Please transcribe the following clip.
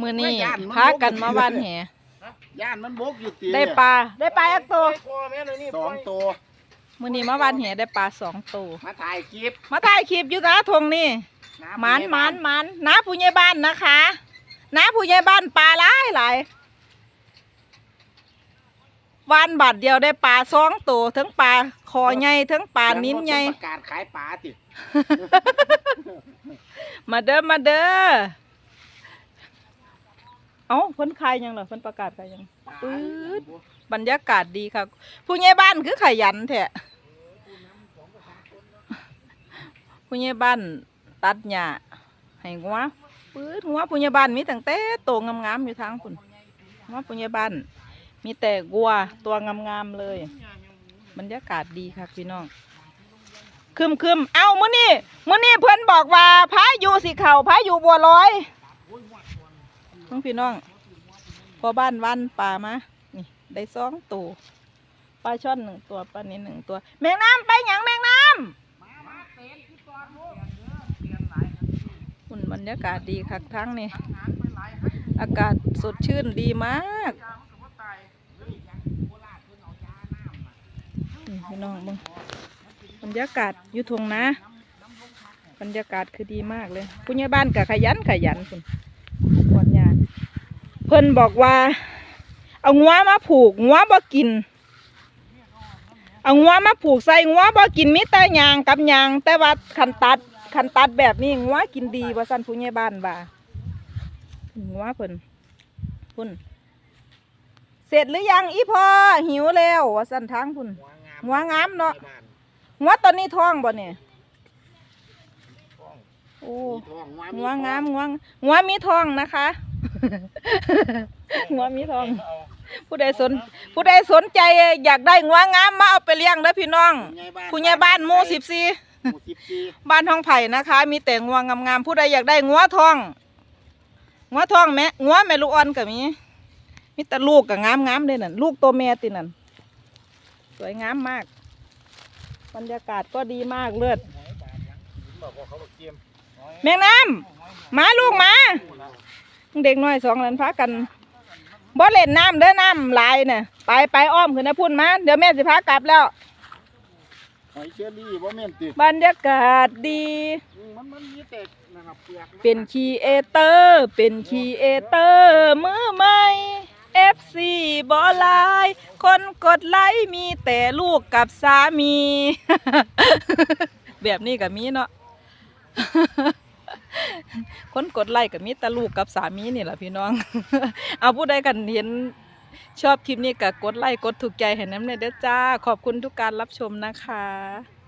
มือนี้พากันมาบ้านแหย่านมันบกอยู่ตีได้ปลาได้ปลาอักตัวสองตัวมือนี้มาบ้านแหได้ปลาสองตัวมาถ่ายคลิปมาถ่ายคลิปอยู่นะทงนี่หมันหมันหมันน้าผู้ใหญ่บ้านนะคะน้าผู้ใหญ่บ้านปลาหลายหลายวันบาทเดียวได้ปลาสองตัวทั้งปลาคอใหญ่ทั้งปลานิ้นใหญ่ประกาศขายปลาติมาเด้อมาเด้อ เอ้าเพิ่นขายยังเหรอเพิ่นประกาศขายยังปื๊ดบรรยากาศดีค่ะ ผู้ใหญ่บ้านคือขยันแท้ผู้ใหญ่บ้านตัดหญ้าให้งัวปื้ดงัวผู้ใหญ่บ้านมีตั้งแต่โตงามๆอยู่ทางคุณงัวผู้ใหญ่บ้านมีแต่กัวตัวงามๆเลยบรรยากาศดีค่ะพี่น้องคึมคึมๆเอ้ามื้อนี้มื้อนี้เพิ่นบอกว่าพายุสิเข่าพายุบัวลอย น้องพี่น้อง พอบ้านวันป่ามานี่ได้สองตัวปลาช่อนหนึ่งตัวปลานี้หนึ่งตัว แมงน้ำไปหยังแมงน้ำหุ่นบรรยากาศดีคักทั้งนี่อากาศสดชื่นดีมากนี่พี่น้องบึงบรรยากาศอยู่ทงนะ บรรยากาศคือดีมากเลยผู้ใหญ่บ้านกับขยันขยันคุณ เพิ่นบอกว่า เอางัวมาผูกงัวบ่กิน เอางัวมาผูกใส่งัวบ่กินมีแต่ยางกับยาง แต่ว่าคันตัดคันตัดแบบนี้งัวกินดีว่าสั่นผู้ใหญ่บ้านว่างัวเพิ่นพุ่นเสร็จหรือยังอีพ่อหิวแล้วว่าสั่นทางพุ่นหัวงามเนาะงัวตอนนี้ท้องบ่เนี่ยโอ้งัวงามงัวงัวมีท้องนะคะ งัวมีท้อง ผู้ใดสน ผู้ใดสนใจอยากได้งัวงามมาเอาไปเลี้ยงเด้อพี่น้อง ผู้ใหญ่บ้านหมู่สิบสี่หมู่สิบสี่บ้านท้องไผ่นะคะ มีแต่งัวงามๆผู้ใดอยากได้งัวทองงัวทองแม่งัวแม่ลูกอ่อนก็มีมีแต่ลูกก็งามๆเลยนั่นลูกตัวแม่ตินั่นสวยงามมาก บรรยากาศก็ดีมากเลิศแมงน้ำมาลูกมา เด็กน้อยสองหลานพากันบ่เล่นน้ำเด้อน้ำหลายเนี่ยไปไปอ้อมขึ้นนะพุ่นมาเดี๋ยวแม่สิพากลับแล้วหอยเชอรี่บ่แม่นติบรรยากาศดี อืมมันมันมีแต่นะครับเปลือกเป็นคีเอเตอร์ เป็นคีเอเตอร์ มือใหม่ FC บอลายคนกดไลค์มีแต่ลูกกับสามี แบบนี้กับมีเนาะ คนกดไลค์กับมิตรลูกกับสามีนี่แหละพี่น้อง เอาผู้ใดกันเห็นชอบคลิปนี้ก็กดไลค์กดถูกใจให้น้ำเนยเด้อจ้า ขอบคุณทุกการรับชมนะคะ